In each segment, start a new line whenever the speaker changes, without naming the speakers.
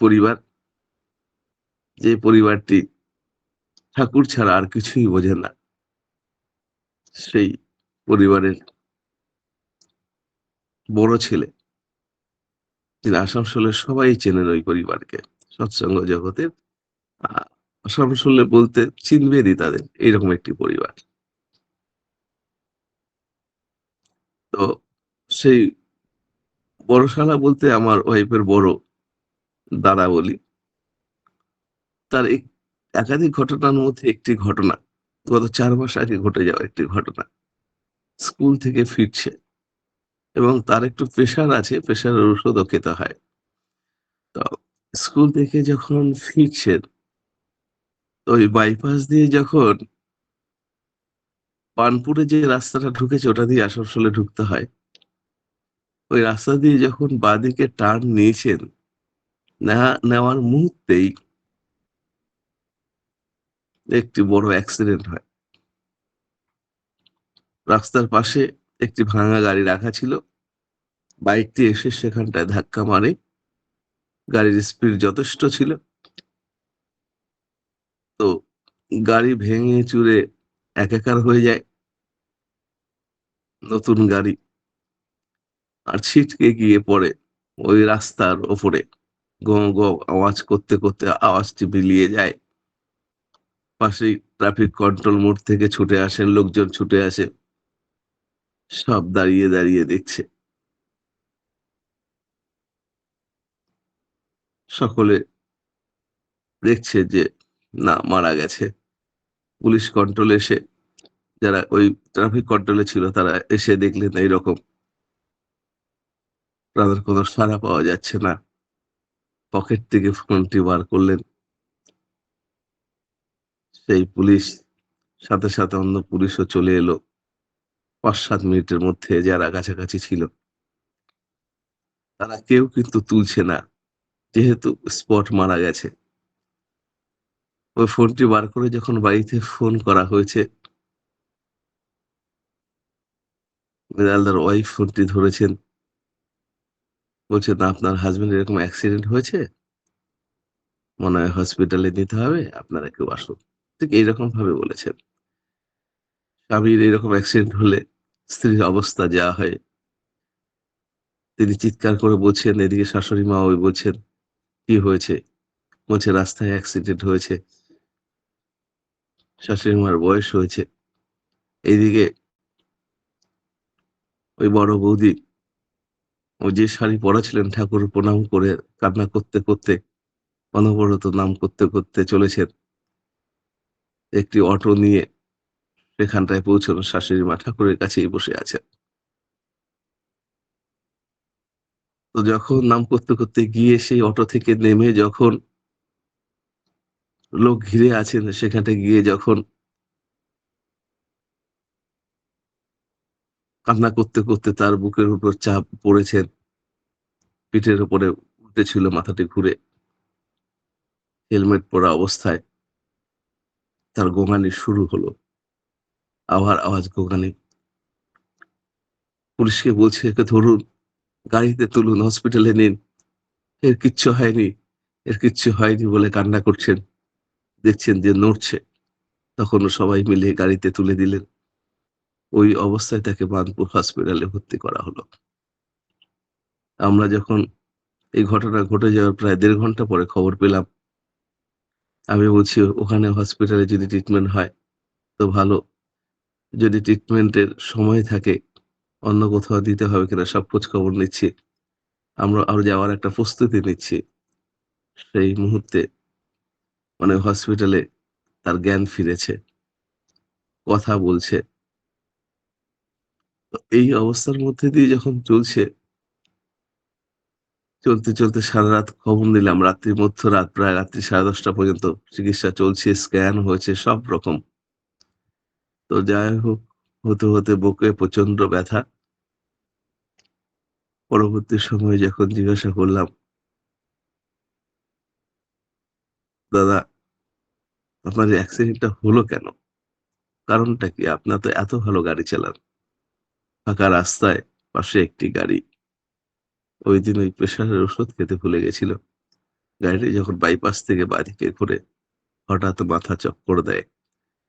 পরিবার যে পরিবারটি ঠাকুর ছাড়া আর কিছুই বোঝে না সেই পরিবারের বড় ছেলে তিনি আসানসোলের সবাই চেনেন ওই পরিবারকে সৎসঙ্গ জগতের। আহ, আসানসোলে বলতে চিনবেনই তাদের এইরকম একটি পরিবার। তো সেই বড় শালা বলতে আমার ওয়াইফের বড় দাদা বলি, তার এক- একাধিক ঘটনার মধ্যে একটি ঘটনা, গত চার মাস আগে ঘটে যাওয়া একটি ঘটনা, স্কুল থেকে ফিরছে এবং তার একটু প্রেশার আছে প্রেশারের ওষুধও খেতে হয়। তো স্কুল থেকে যখন ফিরছেন ওই বাইপাস দিয়ে যখন পানপুরে যে রাস্তাটা ঢুকেছে, ওটা দিয়ে আসানসোলে ঢুকতে হয়। ওই রাস্তা দিয়ে যখন বাঁদিকে টার্ন নিয়েছেন নেওয়ার মুহূর্তেই একটি বড় অ্যাক্সিডেন্ট হয়। রাস্তার পাশে একটি ভাঙা গাড়ি রাখা ছিল। বাইকটি এসে সেখানটায় ধাক্কা মারে। গাড়ির স্পিড যথেষ্ট ছিল। তো গাড়ি ভেঙে চুরে একাকার হয়ে যায়। নতুন গাড়ি। আর ছিটকে গিয়ে পড়ে ওই রাস্তার ওপরে। গ গ, আওয়াজ করতে করতে আওয়াজটি মিলিয়ে যায়। পাশেই ট্রাফিক কন্ট্রোল মোড় থেকে ছুটে আসেন লোকজন ছুটে আসে। সব দাঁড়িয়ে দাঁড়িয়ে দেখছে। সকলে দেখছে যে, না, মারা গেছে। পুলিশ কন্ট্রোল এসে, যারা ওই ট্রাফিক কন্ট্রোলে ছিল, তারা এসে দেখলেন এইরকম। তাদের কোনো সাড়া পাওয়া যাচ্ছে না। পকেট থেকে ফোনটি বার করলেন। সেই পুলিশ সাথে সাথে অন্য পুলিশও চলে এলো। পাঁচ সাত মিনিটের মধ্যে যারা কাছাকাছি ছিল। তারা কেউ কিন্তু তুলছে না, যেহেতু স্পট মারা গেছে। ওই ফোনটি বার করে যখন বাড়িতে ফোন করা হয়েছে মেদালদার ওয়াইফ ফোনটি ধরেছেন। বলছেন আপনার হাজবেন্ড এরকম অ্যাক্সিডেন্ট হয়েছে? মনে হয় হসপিটালে নিতে হবে, আপনারা কেউ আসুন ঠিক এইরকম ভাবে বলেছেন স্বামীর এরকম অ্যাক্সিডেন্ট হলে স্ত্রীর অবস্থা যা হয়। তিনি চিৎকার করে বলছেন, এদিকে শাশুড়ি মা ওই বলছেন, কি হয়েছে? বলছে, রাস্তায় অ্যাক্সিডেন্ট হয়েছে। শাশুড়ি মার বয়স হয়েছে। এইদিকে ওই বড় বৌদি ও যে শাড়ি পরা ছিলেন ঠাকুর প্রণাম করে কান্না করতে করতে, অনবরত নাম করতে করতে চলেছেন। একটি অটো নিয়ে সেখানটায় পৌঁছানো শাশুড়ি মা ঠাকুরের কাছেই বসে আছেন। তো যখন নাম করতে করতে গিয়ে সেই অটো থেকে নেমে যখন লোক ঘিরে আছেন সেখানে গিয়ে যখন কান্না করতে করতে তার বুকের উপর চাপ পড়েছেন পিঠের উপরে উঠেছিল মাথাটি ঘুরে। হেলমেট পরা অবস্থায় তার গোঙানি শুরু হলো। আবার আওয়াজ গোঙানি। পুলিশকে বলছে, একে ধরুন, গাড়িতে তুলুন, হসপিটালে নিন। এর কিচ্ছু হয়নি, এর কিচ্ছু হয়নি বলে কান্না করছেন। দেখছেন যে নড়ছে। তখন সবাই মিলে গাড়িতে তুলে দিলেন। ওই অবস্থায় তাকে বানপুর হসপিটালে ভর্তি করা হলো। আমরা যখন এই ঘটনা ঘটে যাওয়ার প্রায় দেড় ঘণ্টা পরে খবর পেলাম। আমি বলছি, ওখানে হসপিটালে যদি ট্রিটমেন্ট হয়, তো ভালো। যদি ট্রিটমেন্টের সময় থাকে, অন্য কোথাও দিতে হবে কিনা সব খোঁজ খবর নিচ্ছি। আমরা আরও যাওয়ার একটা প্রস্তুতি নিচ্ছি। সেই মুহূর্তে মানে হসপিটালে তার জ্ঞান ফিরেছে। কথা বলছে। এই অবস্থার মধ্যে দিয়ে যখন চলছে, চলতে চলতে সারা রাত খবর নিলাম। রাত্রি মধ্যরাত, প্রায় রাত্রি সাড়ে দশটা পর্যন্ত চিকিৎসা চলছে, স্ক্যান হয়েছে, সব রকম। তো যাই হোক, হতে হতে বুকে প্রচণ্ড ব্যথা। পরবর্তী সময়ে যখন জিজ্ঞাসা করলাম, দাদা, আপনার অ্যাক্সিডেন্টটা হলো কেন? কারণটা কি? আপনার তো এত ভালো গাড়ি চালান। ফাঁকা রাস্তায় পাশে একটি গাড়ি। ওই দিন ওই প্রেশারের ওষুধ খেতে ভুলে গেছিল গাড়িটি যখন বাইপাস থেকে বাঁদিকে ঘুরে হঠাৎ মাথা চক্কর দেয়।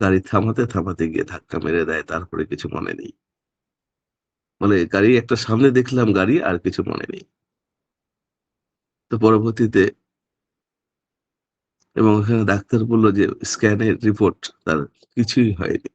গাড়ি থামাতে থামাতে গিয়ে ধাক্কা মেরে দেয়, তারপরে কিছু মনে নেই। মানে গাড়ি একটা সামনে দেখলাম গাড়ি, আর কিছু মনে নেই। তো পরবর্তীতে এবং ওখানে ডাক্তার বলল যে, স্ক্যানের রিপোর্ট, তার কিছুই হয়নি।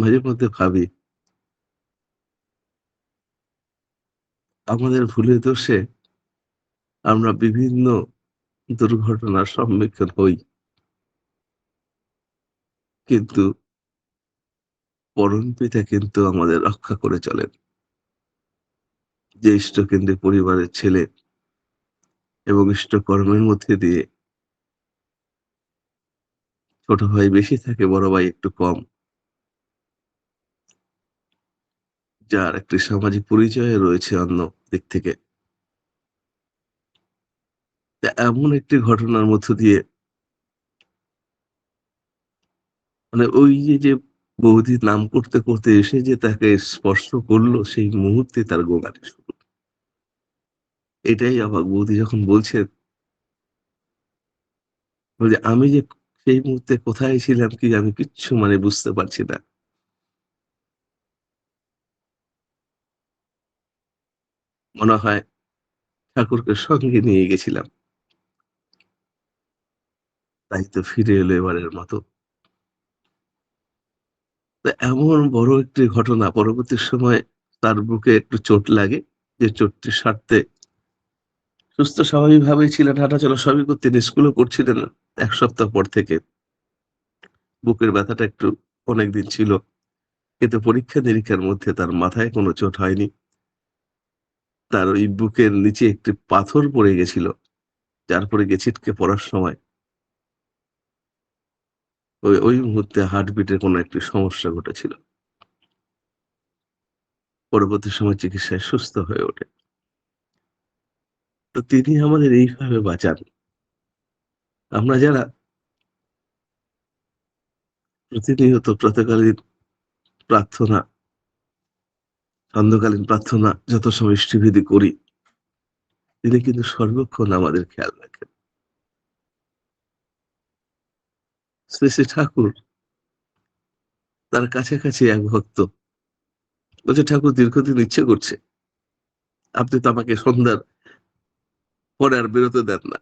মাঝে মধ্যে ভাবি, আমাদের ভুলে দোষে আমরা বিভিন্ন দুর্ঘটনার সম্মুখীন হই। কিন্তু পরম পিতা কিন্তু আমাদের রক্ষা করে চলেন। যে ইষ্টকেন্দ্রে পরিবারের ছেলে এবং ইষ্টকর্মের মধ্যে দিয়ে ছোট ভাই বেশি থাকে, বড় ভাই একটু কম। যার একটি সামাজিক পরিচয় রয়েছে অন্য দিক থেকে। এমন একটি ঘটনার মধ্য দিয়ে মানে ওই যে যে বৌদি নাম করতে করতে এসে যে তাকে স্পর্শ করল, সেই মুহূর্তে তার গোগানে শুরু। এটাই অবাক বৌদি যখন বলছে বলছে, আমি যে সেই মুহূর্তে কোথায় ছিলাম কি আমি কিচ্ছু মানে বুঝতে পারছি না। মনে হয় ঠাকুরকে সঙ্গে নিয়ে গেছিলাম। তাই তো ফিরে এলো এবারের মতো। এমন বড় একটি ঘটনা, পরবর্তী সময় তার বুকে একটু চোট লাগে, যে চোটটি সারতে সুস্থ স্বাভাবিকভাবেই ছিলেন, হাঁটাচলা সবই করতেন স্কুলও করছিলেন এক সপ্তাহ পর থেকে। বুকের ব্যথাটা একটু অনেকদিন ছিল, কিন্তু পরীক্ষা নিরীক্ষার মধ্যে তার মাথায় কোনো চোট হয়নি। তার ওই বুকের নিচে একটি পাথর পড়ে গেছিল, যার পরে গিয়ে ছিটকে পড়ার সময়। ওই ওই মুহূর্তে হার্টবিটের কোনো একটি সমস্যা ঘটেছিল। পরবর্তী সময় চিকিৎসায় সুস্থ হয়ে ওঠে। তো তিনি আমাদের এইভাবে বাঁচান। আমরা যারা প্রতিনিয়ত প্রাতকালীন প্রার্থনা সন্ধ্যকালীন প্রার্থনা যত সময় ইষ্টিভেদি করি, তিনি কিন্তু সর্বক্ষণ আমাদের খেয়াল রাখেন। শ্রী শ্রী ঠাকুর তার কাছাকাছি এক ভক্ত বলছে, ঠাকুর, দীর্ঘদিন ইচ্ছে করছে। আপনি তো আমাকে সন্ধ্যার পরে আর বেরোতে দেন না।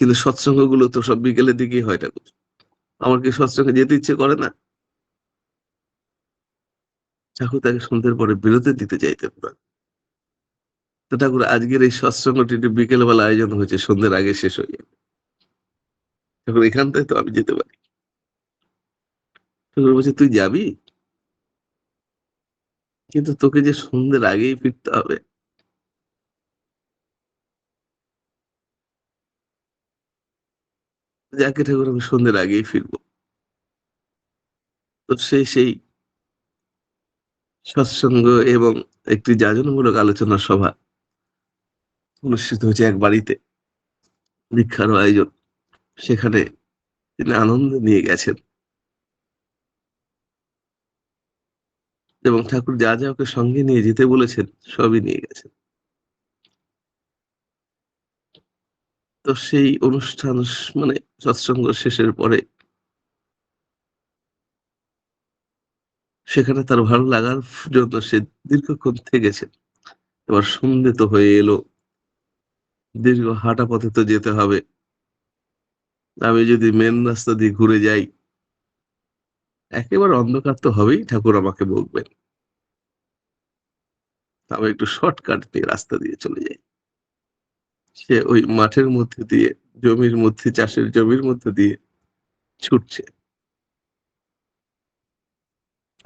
কিন্তু সৎসঙ্গগুলো তো সব বিকেলের দিকেই হয় ঠাকুর। আমার কি সৎসঙ্গে যেতে ইচ্ছে করে না? ঠাকুর তাকে সন্ধ্যের পরে বিরতি দিতে চাইতেন না তো ঠাকুর, আজকের এই সৎসঙ্গটি বিকেলবেলা আয়োজন হয়েছে, সন্ধ্যের আগে শেষ হয়ে যাবে। ঠাকুর, এখানটায় তো আমি যেতে পারি। ঠাকুর বলছে, তুই যাবি? কিন্তু তোকে যে সন্ধ্যের আগেই ফিরতে হবে, যাকে ঠাকুর আমি সন্ধ্যের আগেই ফিরবো। তো সেই সেই সৎসঙ্গ এবং একটি যাজনমূলক আলোচনা সভা অনুষ্ঠিত হয়েছে এক বাড়িতে। দীক্ষার আয়োজন। সেখানে তিনি আনন্দ নিয়ে গেছেন। এবং ঠাকুর যা যা ওকে সঙ্গে নিয়ে যেতে বলেছেন, সবই নিয়ে গেছেন। তো সেই অনুষ্ঠান মানে সৎসঙ্গ শেষের পরে সেখানে তার ভালো লাগার জন্য সে দীর্ঘক্ষণ থেকেছে। এবার সন্ধে তো হয়ে এলো, দীর্ঘ হাঁটা পথে তো যেতে হবে। আমি যদি মেন রাস্তা দিয়ে ঘুরে যাই, একেবারে অন্ধকার তো হবেই, ঠাকুর আমাকে বলবেন। আমি একটু শর্টকাট দিয়ে রাস্তা দিয়ে চলে যাই। সে ওই মাঠের মধ্যে দিয়ে, জমির মধ্যে, চাষের জমির মধ্যে দিয়ে ছুটছে।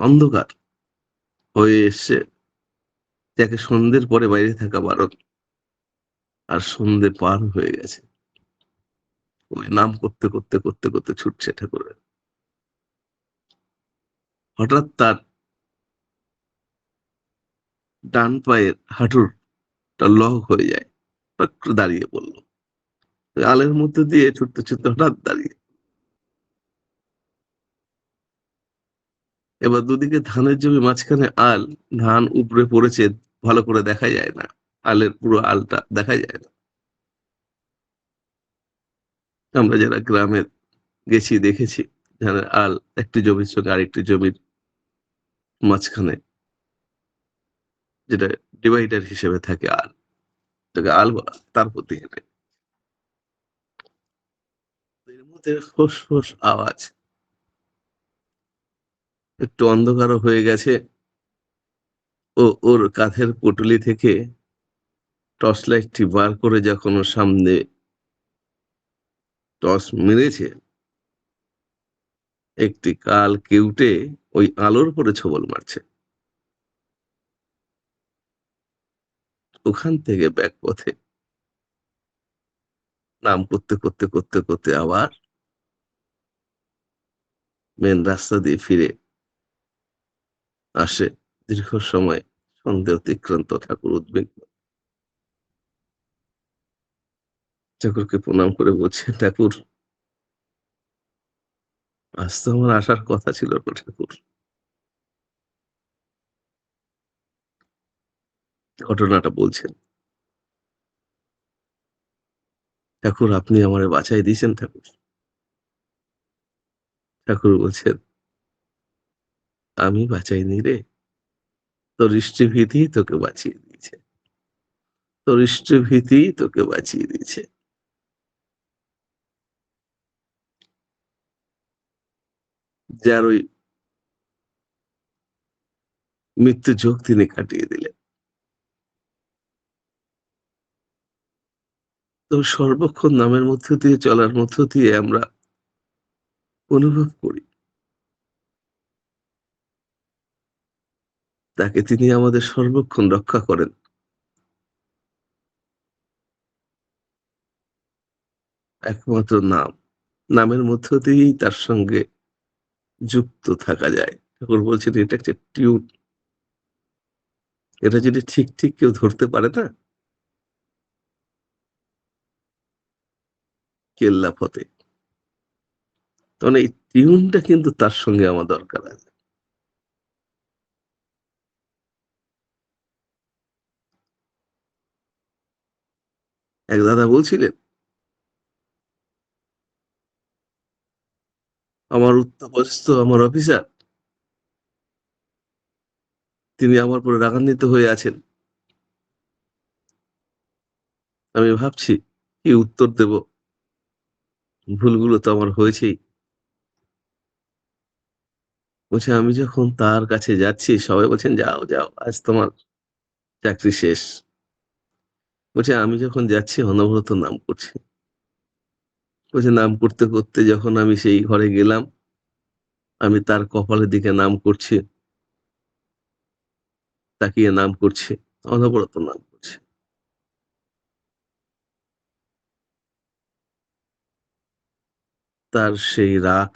অন্ধকার হয়ে এসছে যাকে সন্ধ্যের পরে বাইরে থাকা বারণ। আর সন্ধে পার হয়ে গেছে। ওই নাম করতে করতে করতে করতে ছুটছে ঠাকুরের। হঠাৎ তার ডান পায়ের হাঁটুরটা লক হয়ে যায়। দাঁড়িয়ে পড়ল। আলের মধ্যে দিয়ে ছুটতে ছুটতে হঠাৎ দাঁড়িয়ে এবার দুদিকে ধানের জমি মাঝখানে আল, ধান উপরে পড়েছে, ভালো করে দেখা যায় না আলের পুরো আলটা দেখা যায় না। আমরা যারা গ্রামে গেছি, দেখেছি, ধানের আল একটি জমির সঙ্গে আরেকটি জমির মাঝখানে, যেটা ডিভাইডার হিসেবে থাকে আল। এটাকে আল তার প্রতি এর মধ্যে আওয়াজ। একটু অন্ধকারও হয়ে গেছে। ও ওর কাঁধের পুটুলি থেকে টর্চ লাইটটি বার করে যখন ওর সামনে টর্চ মেরেছে একটি কাল কেউটে ওই আলোর উপরে ছোবল মারছে। ওখান থেকে ব্যাক পথে নাম করতে, করতে, করতে, করতে আবার মেন রাস্তা দিয়ে ফিরে আসে। দীর্ঘ সময় সন্দেহ অতিক্রান্ত ঠাকুর উদ্বিগ্ন। ঠাকুরকে প্রণাম করে বলছে, "ঠাকুর" "আজ তো আমার আসার কথা ছিল না ঠাকুর।" ঘটনাটা বলছেন। "ঠাকুর আপনি আমারে বাঁচায় দিয়েছেন ঠাকুর।" ঠাকুর বলছেন "আমি বাঁচাইনি রে। তোর ইষ্টভীতিই তোকে বাঁচিয়ে দিয়েছে। তোর ইষ্টভীতিই তোকে বাঁচিয়ে দিয়েছে।" যার ওই মৃত্যু যোগ তিনি কাটিয়ে দিলেন। তো সর্বক্ষণ নামের মধ্য দিয়ে চলার মধ্য দিয়ে আমরা অনুভব করি। তাকে তিনি আমাদের সর্বক্ষণ রক্ষা করেন। একমাত্র নাম। নামের মধ্য দিয়েই তার সঙ্গে যুক্ত থাকা যায়। ঠাকুর বলছেন এটা একটা টিউন। এটা যদি ঠিক, ঠিক কেউ ধরতে পারে না কেল্লা ফতে। তখন এই টিউনটা কিন্তু তার সঙ্গে আমার দরকার আছে। এক দাদা বলছিলেন আমার উচ্চপদস্থ আমার অফিসার তিনি আমার পরে রাগান্বিত হয়ে আছেন। আমি ভাবছি কি উত্তর দেব? ভুলগুলো তো আমার হয়েছেই। বলছে আমি যখন তার কাছে যাচ্ছি সবাই বলছেন, "যাও, যাও আজ তোমার চাকরি শেষ।" বলছে আমি যখন যাচ্ছি অনবরত নাম করছি। বলছে নাম করতে, করতে যখন আমি সেই ঘরে গেলাম আমি তার কপালের দিকে নাম করছি। তাকিয়ে নাম করছি। অনবরত নাম করছি। তার সেই রাগ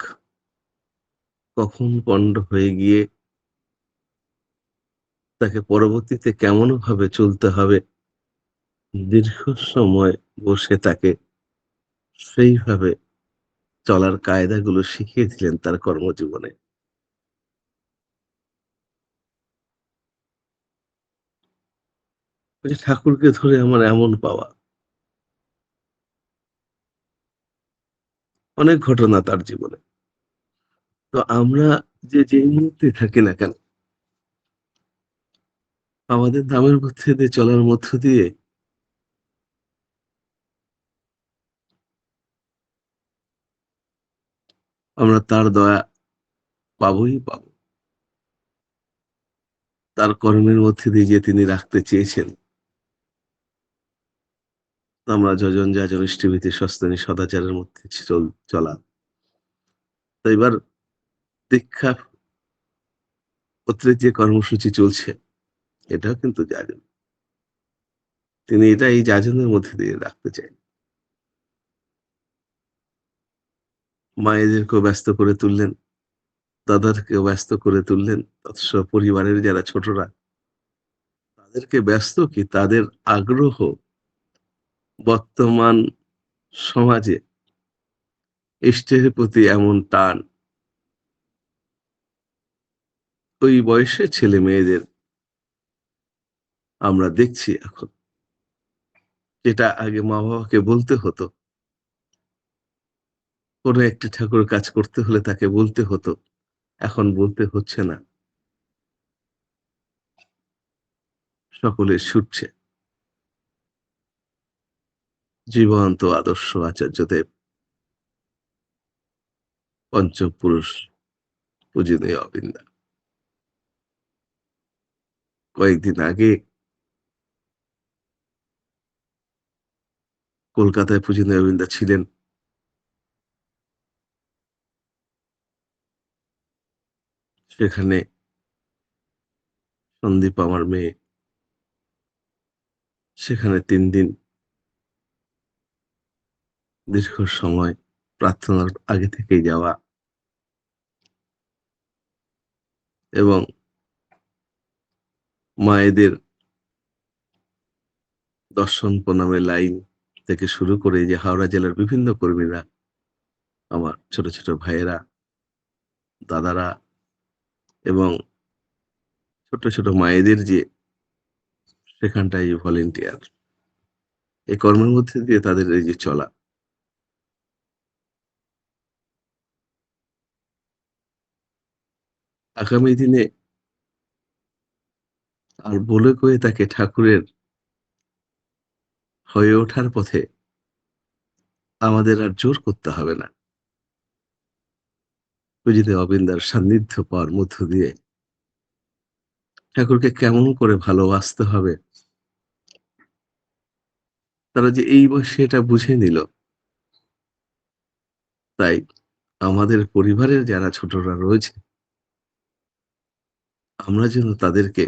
কখন পণ্ড হয়ে গিয়ে তাকে পরবর্তীতে কেমন ভাবে চলতে হবে দীর্ঘ সময় বসে তাকে সেইভাবে চলার কায়দাগুলো শিখিয়ে দিলেন তার কর্মজীবনে। ঠাকুরকে ধরে আমার এমন পাওয়া। অনেক ঘটনা তার জীবনে। তো আমরা যে যেই মুহূর্তে থাকি না কেন, আমাদের নামের মধ্যে দিয়ে, চলার মধ্য দিয়ে আমরা তার দয়া পাবোই, পাবো। তার কর্মের মধ্যে দিয়ে যে তিনি রাখতে চেয়েছেন, আমরা যজন যাজন ইষ্টভীতি সস্তানি সদাচারের মধ্যে চল, চলা। তো এবার দীক্ষা পত্রের যে কর্মসূচি চলছে, এটাও কিন্তু যাজন। তিনি এটা এই যাজনের মধ্যে দিয়ে রাখতে চান। মায়েদেরকেও ব্যস্ত করে তুললেন। দাদারকেও ব্যস্ত করে তুললেন। তৎস পরিবারের যারা ছোটরা, তাদেরকে ব্যস্ত কি তাদের আগ্রহ বর্তমান সমাজে ইষ্টের প্রতি এমন টান ওই বয়সে ছেলে মেয়েদের আমরা দেখছি এখন। যেটা আগে মা বাবাকে বলতে হতো কোনো একটি ঠাকুর কাজ করতে হলে তাকে বলতে হতো। এখন বলতে হচ্ছে না। সকলে ছুটছে। জীবন্ত আদর্শ আচার্যদেব। পঞ্চম পুরুষ পূজনীয় অবিন্দা। কয়েকদিন আগে কলকাতায় পূজনীয় অবিন্দা ছিলেন। সেখানে সন্দীপ আমার মেয়ে। সেখানে তিন দিন দীর্ঘ সময় প্রার্থনার আগে থেকেই যাওয়া এবং মায়েদের দর্শন প্রণামে লাইন থেকে শুরু করে যে হাওড়া জেলার বিভিন্ন কর্মীরা, আমার ছোট ছোট ভাইয়েরা, দাদারা এবং ছোট ছোট মায়েদের যে সেখানটায় ভলেন্টিয়ার এই কর্মের মধ্যে দিয়ে তাদের এই যে চলা। আগামী দিনে আর বলে কয়ে তাকে ঠাকুরের হয়ে ওঠার পথে আমাদের আর জোর করতে হবে না। যদি অবিন্দার সান্নিধ্য পাওয়ার মধ্য দিয়ে। ঠাকুরকে কেমন করে ভালোবাসতে হবে? তারা যে এই বয়সে এটা বুঝে নিল। তাই আমাদের পরিবারের যারা ছোটরা রয়েছে, আমরা যেন তাদেরকে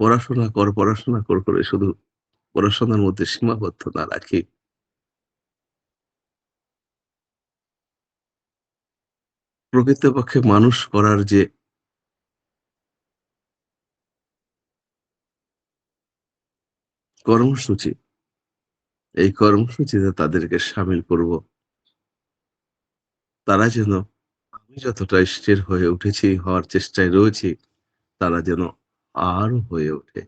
পড়াশোনা কর পড়াশোনা কর করে শুধু পড়াশোনার মধ্যে সীমাবদ্ধ না রাখি। প্রকৃতপক্ষে মানুষ করার যে কর্মসূচি, এই কর্মসূচিতে তাদেরকে সামিল করব। তারা যেন আমি যতটা স্থির হয়ে উঠেছি, হওয়ার চেষ্টায় রয়েছি, তারা যেন আরও হয়ে ওঠে।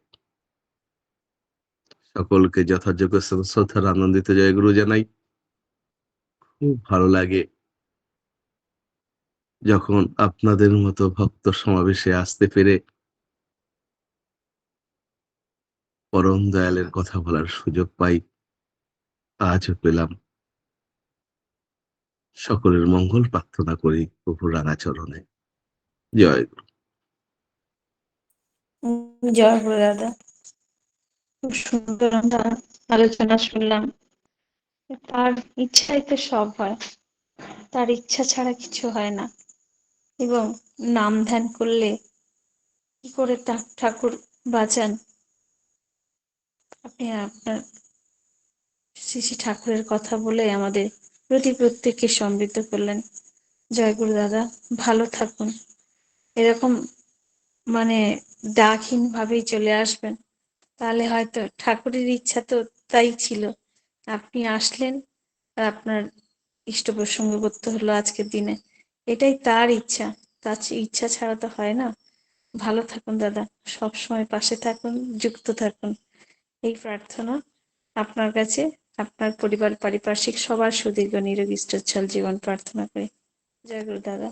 সকলকে যথাযোগ্য শ্রদ্ধার আনন্দিত জয়গুরু জানাই। খুব ভালো লাগে যখন আপনাদের মতো ভক্ত সমাবেশে আসতে পেরে পরম দয়ালের কথা বলার সুযোগ পাই, আজও পেলাম। সকলের মঙ্গল প্রার্থনা করি প্রভু রাঙাচরণে জয় গুরু।
জয় গুরু দাদা। খুব সুন্দর আলোচনা শুনলাম। তার ইচ্ছাই তো সব হয়, তার ইচ্ছা ছাড়া কিছু হয় না। এবং নাম ধ্যান করলে কি করে ঠাকুর বাঁচান? আপনি আপনার শ্রী শ্রী ঠাকুরের কথা বলে আমাদের প্রতি প্রত্যেককে সমৃদ্ধ করলেন। জয় গুরু দাদা, ভালো থাকুন। এরকম মানে ডাকহীন ভাবেই চলে আসবেন। তাহলে হয়তো ঠাকুরের ইচ্ছা তো তাই ছিল। আপনি আসলেন আর আপনার ইষ্ট প্রসঙ্গ করতে হলো আজকের দিনে। এটাই তার ইচ্ছা। তার ইচ্ছা ছাড়া তো হয় না। ভালো থাকুন দাদা। সব সময় পাশে থাকুন, যুক্ত থাকুন। এই প্রার্থনা আপনার কাছে, আপনার পরিবার, পারিপার্শ্বিক সবার সুদীর্ঘ নিরোগী জীবন প্রার্থনা করি। জয় গুরু দাদা।